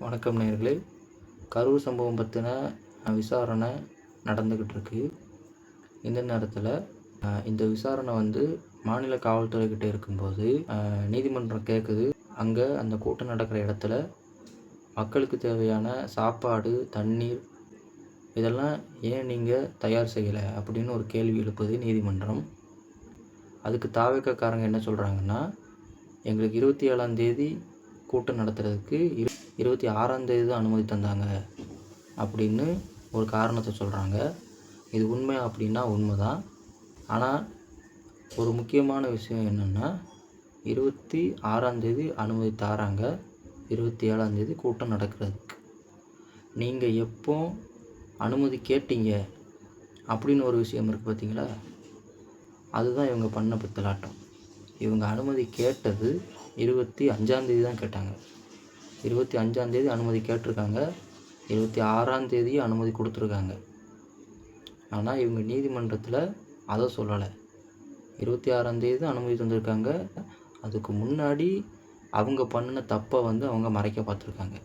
வணக்கம் நேர்களே. கரூர் சம்பவம் பற்றின விசாரணை நடந்துக்கிட்டு இருக்கு இந்த நேரத்தில் இந்த விசாரணை வந்து மாநில காவல்துறைக்கிட்ட இருக்கும்போது நீதிமன்றம் கேட்குது அங்கே அந்த கூட்டம் நடக்கிற இடத்துல மக்களுக்கு தேவையான சாப்பாடு தண்ணீர் இதெல்லாம் ஏன் நீங்கள் தயார் செய்யலை அப்படின்னு ஒரு கேள்வி எழுப்புது நீதிமன்றம். அதுக்கு தாவக்கக்காரங்க என்ன சொல்கிறாங்கன்னா எங்களுக்கு இருபத்தி ஏழாம் தேதி கூட்டம் நடத்துறதுக்கு இரு இருபத்தி ஆறாம் தேதி தான் அனுமதி தந்தாங்க அப்படின்னு ஒரு காரணத்தை சொல்கிறாங்க இது உண்மை அப்படின்னா உண்மை தான் ஆனால் ஒரு முக்கியமான விஷயம் என்னென்னா இருபத்தி ஆறாந்தேதி அனுமதி தாராங்க. இருபத்தி ஏழாந்தேதி கூட்டம் நடக்கிறதுக்கு. நீங்கள் எப்போ அனுமதி கேட்டீங்க அப்படின்னு ஒரு விஷயம் இருக்குது பார்த்தீங்களா அதுதான் இவங்க பண்ண பித்தலாட்டம். இவங்க அனுமதி கேட்டது இருபத்தி அஞ்சாந்தேதி தான் கேட்டாங்க. இருபத்தி அஞ்சாந்தேதி அனுமதி கேட்டிருக்காங்க. இருபத்தி ஆறாந்தேதி அனுமதி கொடுத்துருக்காங்க. ஆனால் இவங்க நீதிமன்றத்தில் அதை சொல்லலை. இருபத்தி ஆறாந்தேதி அனுமதி தந்திருக்காங்க. அதுக்கு முன்னாடி அவங்க பண்ணின தப்பை வந்து அவங்க மறைக்க பார்த்துருக்காங்க.